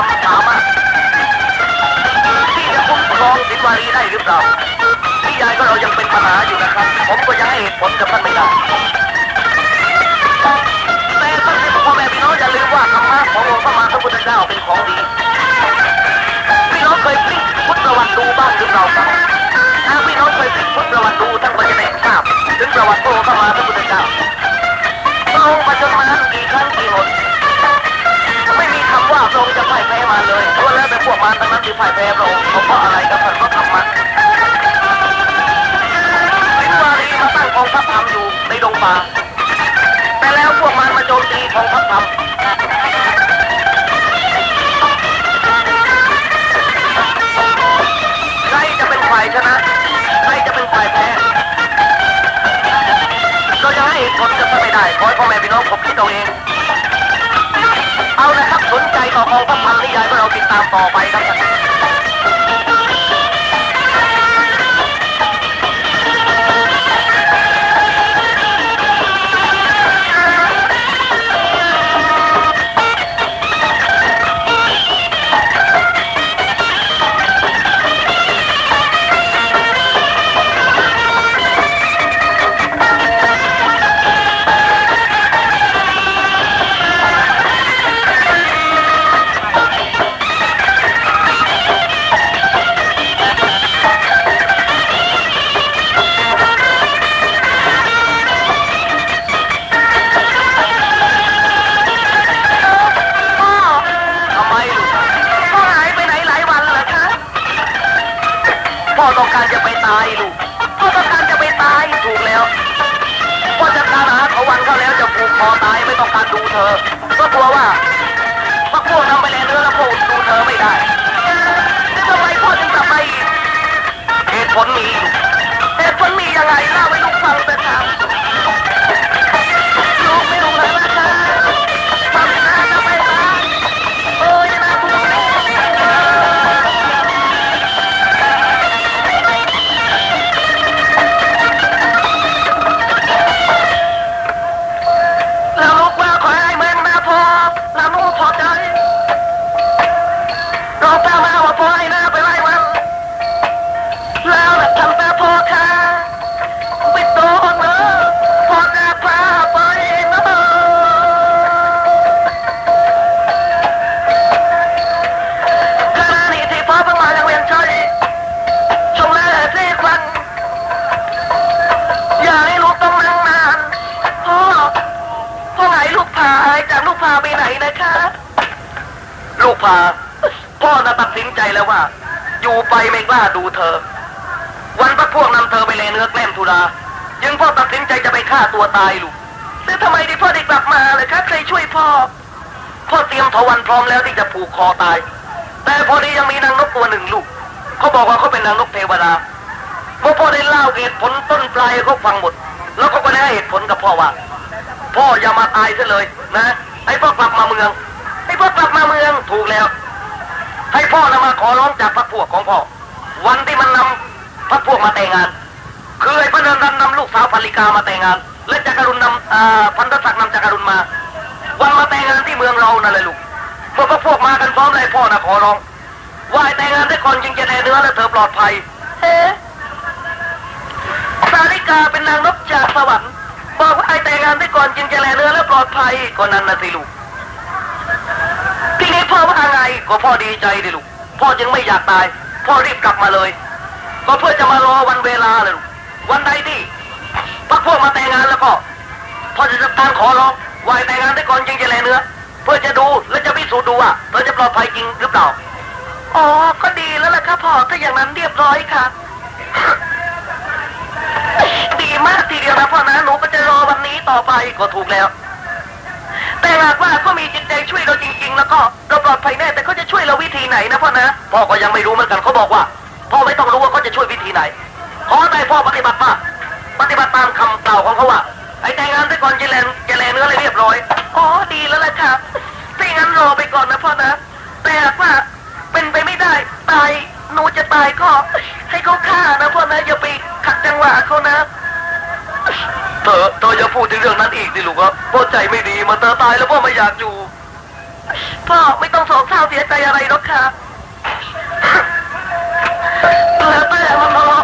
ทองพระธรรมสามารถที่จะคุ้มครองสินวารีได้หรือเปล่าพี่ยายก็เรายังเป็นปัญหาอยู่นะครับ ผมก็ยังให้เหตุผลกับท่านไม่ได้แต่ท่านพ่อแม่พี่น้องอย่าลืมว่าธรรมะขององค์พระมาพระพุทธเจ้าเป็นของดีพี่น้องเคยพลิกพุทธประวัติดูบ้างหรือเปล่าครับถ้าพี่น้องเคยพลิกพุทธประวัติดูท่านก็จะได้ทราบถึงประวัติพระองค์พระมาพระพุทธเจ้าพระองค์ประชนมานั้นกี่ครั้งกี่หนไมีคำว่าพระองค์จะพ่ายแพ้มาเลยเพราะแล้วแต่พวกมารทั้งนั้นที่พ่ายแพ้พระองค์เขาเพราะอะไรก็เพราะธรรมะสินวารีมาตั้งกองทัพธรรมอยู่ในดงป่าแต่แล้วพวกมันมาโจมตีกองทัพธรรม เราต่อกองทัพพันนิยายขอเราติดตามต่อไปครับ ไปไม่กล้าดูเธอ วันพักพวกนำเธอไปเลเนื้อแกล้มทุรายังพ่อตัดสินใจจะไปฆ่าตัวตายลูกแต่ทำไมที่พ่อได้กลับมาเลยครับใครช่วยพ่อ พ่อเตรียมทวันพร้อมแล้วที่จะผูกคอตาย แต่พอดียังมีนางนกตัวหนึ่งลูก เขาบอกว่าเขาเป็นนางนกเทวดาเมื่อพ่อได้เล่าเหตุผลต้นปลายเขาฟังหมด แล้วเขาก็ได้เหตุผลกับพ่อว่า พ่ออย่ามาตายซะเลยนะให้พ่อกลับมาเมืองให้พ่อกลับมาเมืองถูกแล้ว ให้พ่อนำมาขอร้องจากพรรคพวกของพ่อ วันที่มันนำพรรคพวกมาแต่งงาน คือไอ้พระนันดันนำลูกสาวพันลิกามาแต่งงาน และจักรุณนำพันธศักดิ์นำจักรุณมา วันมาแต่งงานที่เมืองเรานั่นเลยลูกเมื่อพรรคพวกมากันพร้อมเลยพ่อนะขอร้องว่าแต่งงานได้ก่อนจึงจะแน่เนื้อและเธอปลอดภัยเอ๊ะสาริกาเป็นนางนกจากสวรรค์บอกว่าให้แต่งงานได้ก่อนจึงจะแลเนื้อและปลอดภัยก็นั่นนะสิลูกทีนี้พ่อว่าไงก็พ่อดีใจดิลูกพ่อจึงไม่อยากตาย พ่อรีบกลับมาเลย ก็เพื่อจะมารอวันเวลาเลยวันใดที่พักพวกมาแต่งงานแล้วก็พ่อจะจัดการขอร้องวายแต่งงานได้ก่อนจึงจะแลเนื้อ เพื่อจะดูและจะพิสูจน์ดูว่าเธอจะปลอดภัยจริงหรือเปล่าอ๋อก็ดีแล้วล่ะครับพ่อถ้าอย่างนั้นเรียบร้อยค่ะดีมากทีเดียวนะพ่อนะหนูก็จะรอวันนี้ต่อไปก็ถูกแล้ว แต่หากว่าเขามีจิตใจช่วยเราจริง ๆ แล้วก็เราปลอดภัยแน่แต่เขาจะช่วยเราวิธีไหนนะพ่อนะพ่อก็ยังไม่รู้เหมือนกันเขาบอกว่าพ่อไม่ต้องรู้ว่าเขาจะช่วยวิธีไหนขอแต่พ่อปฏิบัติว่าปฏิบัติตามคำกล่าวของเขาว่าไอ้แต่งงานไปก่อนจะแลนจะแลเนื้ออะไรเรียบร้อยอ๋อดีแล้วล่ะครับถ้าอย่างนั้นรอไปก่อนนะพ่อนะแต่หากว่าเป็นไปไม่ได้ตายหนูจะตายก็ให้เขาฆ่านะพ่อนะอย่าไปขัดจังหวะเขานะ ธอเธออย่าพูดถึงเรื่องนั้นอีกดิลูกครับพ่อใจไม่ดีมาเธอตายแล้วพ่อไม่อยากอยู่ พ่อไม่ต้องสองเศร้าเสียใจอะไรหรอกค่ะเธอเต่อมัน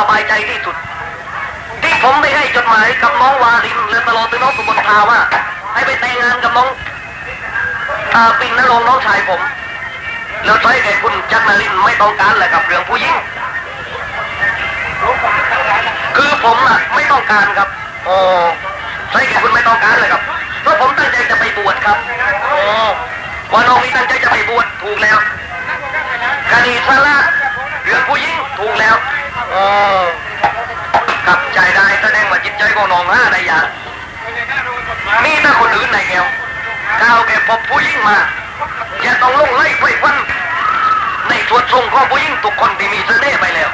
สบายใจที่สุด ที่ผมได้ให้จดหมายกับน้องวารินและตลอดถึงน้องสุบนทาว่า ให้ไปแต่งงานกับน้องอาปินนรงน้องชายผม แล้วใช้แก่คุณจักรนารินไม่ต้องการแหละกับเรื่องผู้หญิงคือผมน่ะไม่ต้องการครับโอ้ใช่แก่คุณไม่ต้องการเลยครับเพราะผมตั้งใจจะไปบวชครับโอ้วันน้องนี้ตั้งใจจะไปบวชถูกแล้วคดีสาระเรื่องผู้หญิงถูกแล้ว กลับใจได้แสดงว่าจิตใจของน้องห้าได้ยางนี่ถ้าคนอื่นในแก้วก้าวแกพบผู้หญิงมาจะต้องลงไล่ไฟฟันในส่วนทรงของผู้หญิงทุกคนที่มีเสน่ห์ไปแล้ว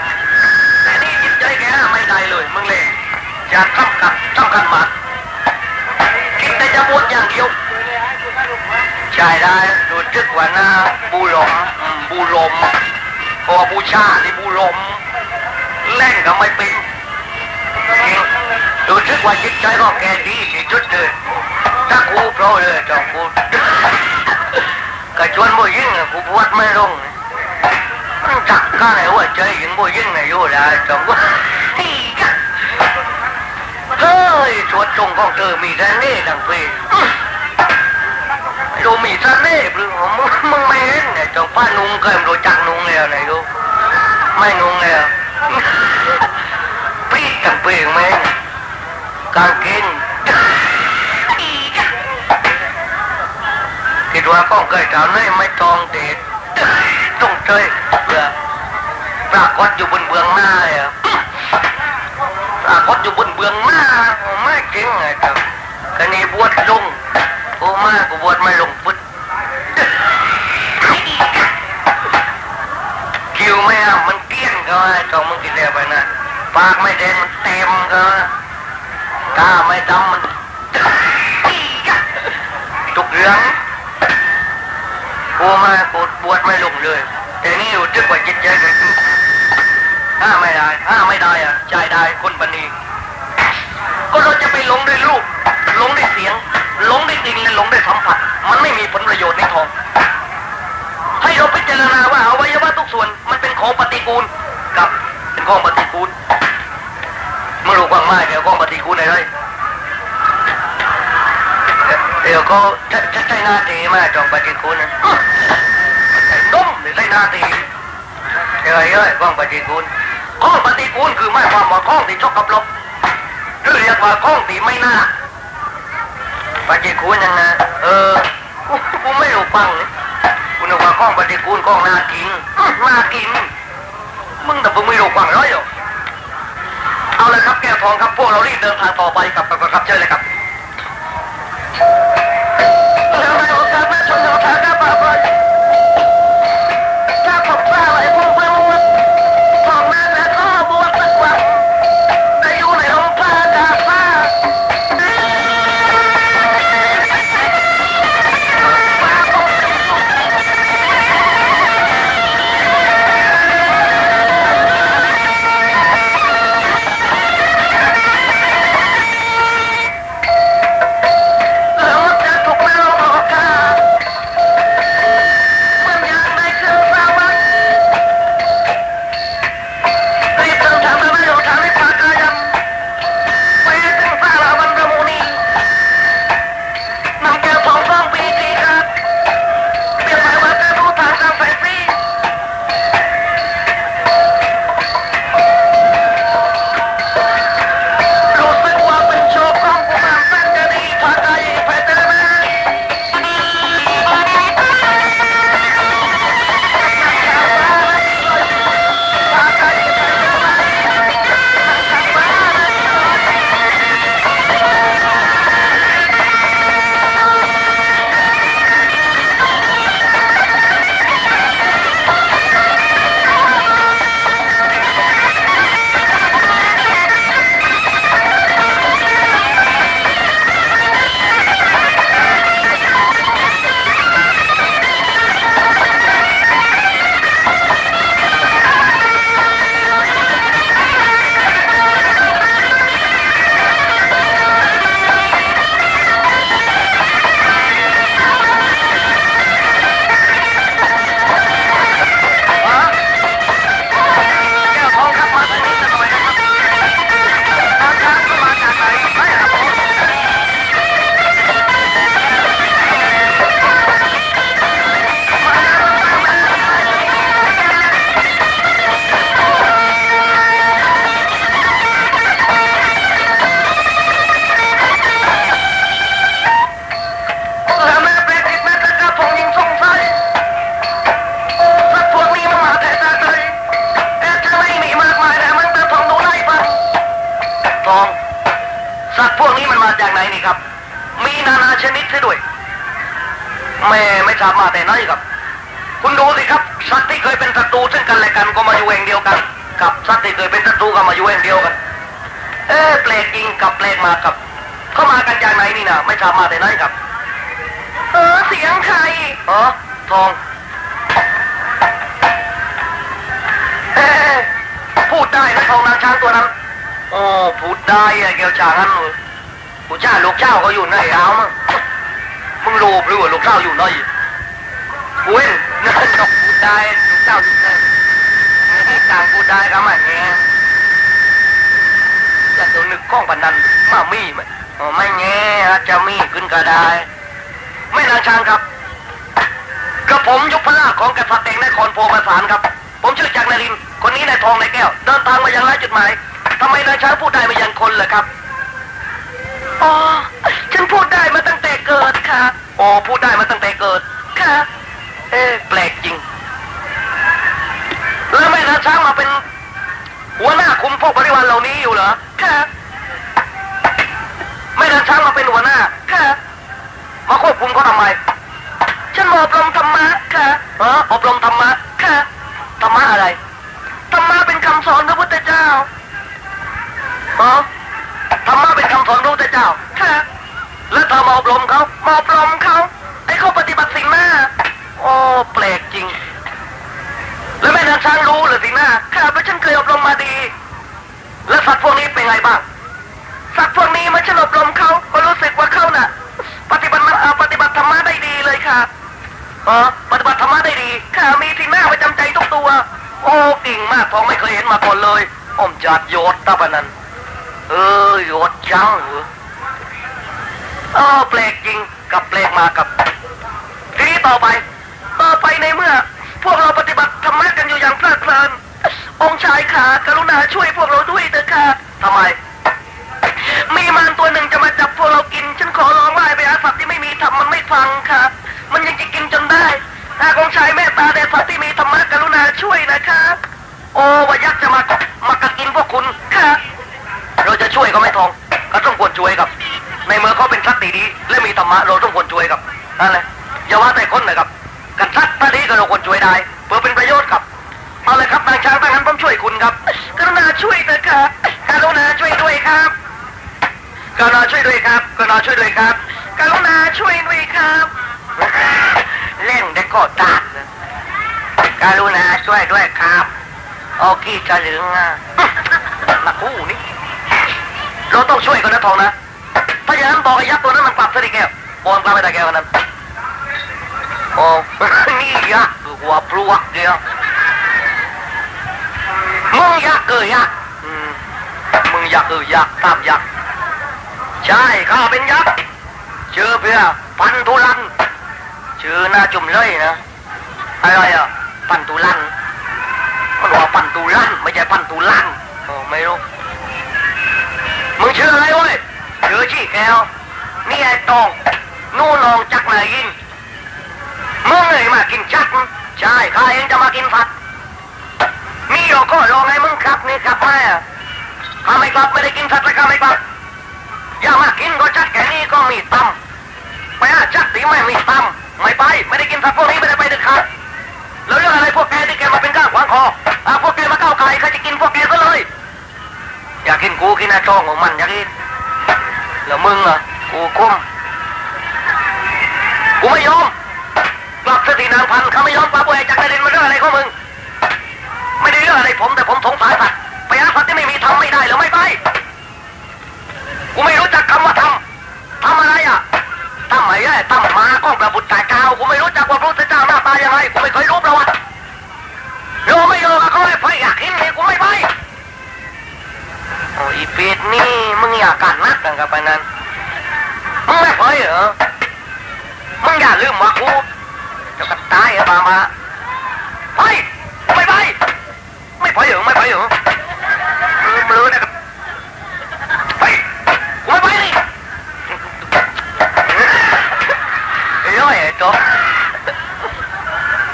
แต่นี่จิตใจแกไม่ได้เลยมึงเลยอยากทำกับทำกันมาคิดแต่จะบวชอย่างเดียวใช่ได้ดูจึกว่าหน้าบูลมบูลมเพราะว่าบูชานี่บูหลม เล่นก็ไม่เป็นริงดูจึกว่าจิตใจของแกดีที่สุดเลยถ้ากูโปรเลยจองกูก็ชวนผู้หญิงอะกูบวชไม่ลงมันจักก็ไหนว่าใจยิงผู้หญิงไหนอยู่ได้จงว่าเฮ้ยชวนจงของเธอมีแรเน่ดังเพลงดูมีเน่หรือมึงมึงไม่เห็นไงจงป้านุ่งเคยรู้จักนุ่งแล้วไหนดูไม่นุ่งแล้ว พี่ดังเพลงไหมกางเกงคิดว่าก้องเคยทำนี่ไม่ตองเด็ดต้องเจยเพื่อปรากฏอยู่บนเบื้องหน้าเลยอปรากฏอยู่บนเบื้องหน้าไม่จริงไงครับกนี่บวชลงโอ้มากูบวชไม่ลงพุทธคิวไม่เอามัน กี้ยนก็ว่าจองมึงกินแล้วไปนะปากไม่แดงมันเต็มก็ตาไม่ดำมันทุกเรื่องกูมากูบวชไม่ลงเลย แต่นี่อยู่ทึกว่าจิตใจกันห้าไม่ได้ห้าไม่ได้อะใจได้คนปณีก็เราจะไปหลงด้วยรูปหลงด้วยเสียงหลงด้วยกลิ่นและหลงด้วยสัมผัส มันไม่มีผลประโยชน์ในทองให้เราพิจารณาว่าอวัยวะทุกส่วนมันเป็นของปฏิกูล กับเป็นของปฏิกูลเมื่อรู้ความหมายเดี๋ยวของปฏิกูลอะไรเดี๋ยวก็จะใช้หน้าตีมาจองปฏิกูลนะไอ้นุ่มหรือใช้หน้าตีเฮ้ยเฮ้ยของปฏิกูลของปฏิกูลคือไม่ความว่าของที่ชกกับลบหรือเรียกว่าของที่ไม่น่าปฏิกูลยังไงเออกูไม่รู้ฟังเลยกูนึกว่าของปฏิกูลของน่ากินอื้ากิน มึงแต่มึงไม่รู้ฟังร้อยหรอกเอาเลยครับแก้วทองครับพวกเรารีบเดินทางต่อไปครับครับครับเชิญเลยครับ ที่เคยเป็นศัตรูก็มาอยู่เองเดียวกัน เอ๊ะแปลกจริงกับแปลกมากครับ เข้ามากันจากไหนนี่นะไม่ทราบมาแต่ไหนครับ เออเสียงใครอ๋อทองเอ๊ะพูดได้นะทองนางช้างตัวนั้นโอ้พูดได้อะเกี่ยวจางั้นเหรอผู้จ้าลูกเจ้าเขาอยู่ไหนเอามั้งมึงรู้หรือว่าลูกเจ้าอยู่ไหนเว้นนั่นนกพูดได้ลูกเจ้าอยู่ไหนนี่ต่างพูดได้ครับมันเนี่ยจะ ตัวนึกข้องปันนันมามีไหมอ๋อไม่แง่อาจจะมีขึ้นก็ได้ ไม่นางช้างครับกระผมยุพราชของกษัตริย์แห่งนครโพประสานครับ ผมชื่อจักรนรินทร์คนนี้นายทองนายแก้วเดินทางมายังไร้จุดหมายทำไมนายช้างพูดได้มายังคนเหรอครับอ๋อฉันพูดได้มาตั้งแต่เกิดค่ะอ๋อพูดได้มาตั้งแต่เกิดค่ะ เอ๊ะแปลกจริง วกบริวารเหล่านี้อยู่เหรอค่ะแม่นางช้างมาเป็นหัวหน้าค่ะมาควบคุมเขาทำไม ฉันมาอบรมธรรมะค่ะเอออบรมธรรมะค่ะธรรมะอะไรธรรมะเป็นคำสอนพระพุทธเจ้าเออธรรมะเป็นคำสอนพระพุทธเจ้าค่ะแล้วเธอมาอบรมเขามาอบรมเขาให้เขาปฏิบัติสิ่งหน้าโอ้แปลกจริง แล้วแม่นางช้างรู้เหรือสิ่งหน้าค่ะเพราะฉันเคยอบรมมาดี แล้วสัตว์พวกนี้เป็นไงบ้าง สัตว์พวกนี้มื่อฉันอบรมเขาก็รู้สึกว่าเขาน่ะ ปฏิบัติปฏิบัติธรรมะได้ดีเลยค่ะเออปฏิบัติธรรมะได้ดีค่ะมีสีหน้าประจำใจทุกตัว โอ้เก่งมากทองไม่เคยเห็นมาก่อนเลยอ้อมจัดโยดตาปะนันเออโยดจังเหรอเออแปลกจริงกับแปลกมากับทีนี้ต่อไป ต่อไปในเมื่อ พวกเราปฏิบัติธรรมะกันอยู่อย่างเพลิดเพลิน องค์ชายขากรุณาช่วยพวกเราด้วยเถอะค่ะทำไม มีมารตัวหนึ่งจะมาจับพวกเรากิน ฉันขอร้องว่าไอ้ไปหาสัตว์ที่ไม่มีธรรมมันไม่ฟังค่ะ มันยังจะกินจนได้หากองค์ชายเมตตาแด่สัตว์ที่มีธรรมะกรุณาช่วยนะคะโอ้วายักษ์จะมามากัดกินพวกคุณค่ะ เราจะช่วยเขาไม่ทอง ก็ต้องควรช่วยครับ ในเมื่อเขาเป็นสัตว์ดีๆและมีธรรมะเราต้องควรช่วยครับนั่นแหละอย่าว่าแต่คนเลยครับกันสัตว์ถ้าดีก็เราควรช่วยได้ เพื่อเป็นประโยชน์ครับเอาเลยครับนางช้างถ้างั้น ผมช่วยคุณครับกรุณาช่วยเถอะค่ะกรุณาช่วยด้วยครับกรุณาช่วยด้วยครับกรุณาช่วยด้วยครับกรุณาช่วยด้วยครับเล่นได้ก็ตัดกรุณาช่วยด้วยครับโอเคจะเหลืองอะมาคู่นี่เราต้องช่วยกันนะทองนะถ้าอย่างนั้นบอกไอ้ยักษ์ตัวนั้นมันกลับซะดิแก้วบอลกลับไปแต่แก้วนั้นโอ้นี่ยักษ์หัวพลวกเดียว มึงยักเออยักษ์มึงยักเออยักษ์ตามยักษ์ใช่ข้าเป็นยักษ์ชื่อเพื่อพันธุลันชื่อหน้าจุ่มเลยนะอะไรอะพันธุลันมันว่าพันธุลันไม่ใช่พันธุลันโอ้ไม่รู้มึงชื่ออะไรเว้ยชื่อชี้แก้วนี่ไอ้ตองนู่นองจักนายินมึงเลยมากินจักใช่ข้าเองจะมากินผัด เราก็ลองให้มึงขับนี่ขับมาอะข้าไม่กลับไม่ได้กินผัดเลยข้าไม่กลับอย่ามากินก็จัดแค่นี้ก็มีตำไปหาจัดสีไม่มีตำไม่ไปไม่ได้กินสัตว์พวกนี้ไม่ได้ไปเด็ดขาดแล้วเรื่องอะไรพวกแกที่แกมาเป็นก้างขวางคออะพวกแกมาก้าวไก่ใครจะกินพวกแกซะเลย อยากกินกูกินอาช่องของมันอยากกินแล้วมึงอะกูคุ้มกูไม่ยอมกลับสตินางพันเขาไม่ยอมปาป่วยจากกระเด็นมาเรื่องอะไรของมึง ออะไรผมแต่ผมสงสารสัตว์ไปหาสัตว์ที่ไม่มีทำไม่ได้หรือไม่ไปกูไม่รู้จักคำว่าทำทำอะไรอะทำไมไอ้ทำมาก้องประบุตรแต่กากูไม่รู้จักว่าพระพุทธเจ้าหน้าตายังไงกูไม่เคยรู้ประวัติโยไม่โยเขาให้ไปอยากกินนี่กูไม่ไปโอ้อีเป็ดนี่มึงอยากกันนักกันกับไปนั้นมึงไม่ไปเหรอมึงอย่าลืมว่ากูจะตายเหรอมามา ไปเหรอไม่ไปเหรอลืมเลยนะครับไปกูไม่ไปนี่ไอ้ย้อยไอ้โจ๊ก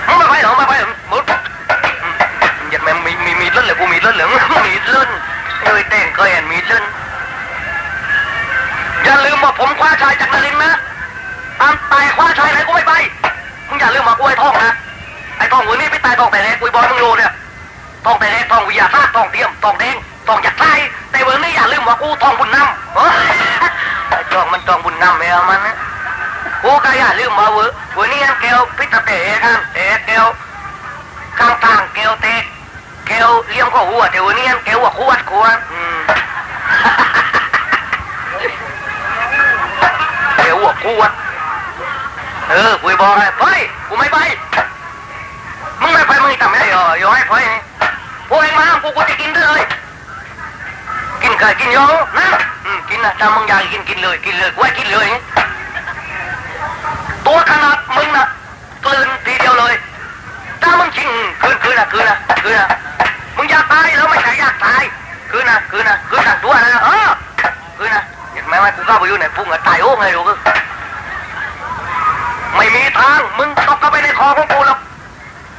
มึงไม่ไปเหรอไม่ไปหรอมึงยัดแม่งมีมีมีเล่นเลยกูมีเล่นเหลืองมีเล่นเอ้ยแต่งเคยเห็นมีเล่นอย่าลืมว่าผมคว้าชายจากนรินทร์นะท้องนะไอ้ท้องหัวนี้ไปตายท้องแต่แรกกุยบอลมึงรู้เนี่ย ท้องแต่แรกท้องวิทยาศาสตร์ท้องเทียมท้องแดงท้องอยากไล่แต่เวอร์นี่อย่าลืมว่ากูท้องบุญนำเฮ้ยไอ้จ้องมันท้องบุญนำไม่เอามันนะกูก็อย่าลืมว่าเวอร์เวอร์นี่อันแก้วพิษตะเตะกันเตะแก้วข้างต่างแก้วเตะแก้วเลี้ยงก็หัวแต่เวอร์นี่อันแก้วว่าขวดขวดอืมเดี๋ยวหัวกูวะเออกูบอกให้ไปกูไม่ไปมึงไม่ไปมึงทำไม่ได้เหรอโยให้ไป พวกเองมากูกูจะกินด้วยเลยกินไก่กินโยนะอืมกินนะถ้ามึงอยากกินกินเลย กินเลยกูให้กินเลยตัวขนาดมึงนะกลืนทีเดียวเลยถ้ามึงชิงคืนคืนนะคืนนะคืนนะมึงอยากตายแล้วไม่ใช่อยากตายคืนนะคืนนะคืนทั้งตัวนะเออคืนนะเห็นไหมว่ากูเข้าไปอยู่ในพุ่งอะตายโอ้ไงลูกไม่มีทางมึงตกเข้าไปในคอของกูแล้ว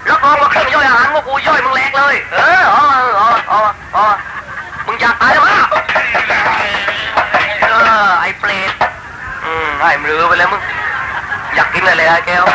กองว่าเครื่องย่อยอาหารพวกกูย่อยมึงแหลกเลย เอออ๋ออ๋ออ๋ออ๋อมึงอยากตายหรือเปล่าเออไอ้เปรตอืมไอ้มือไปแล้วมึง อยากกินอะไรไอ้แก้ว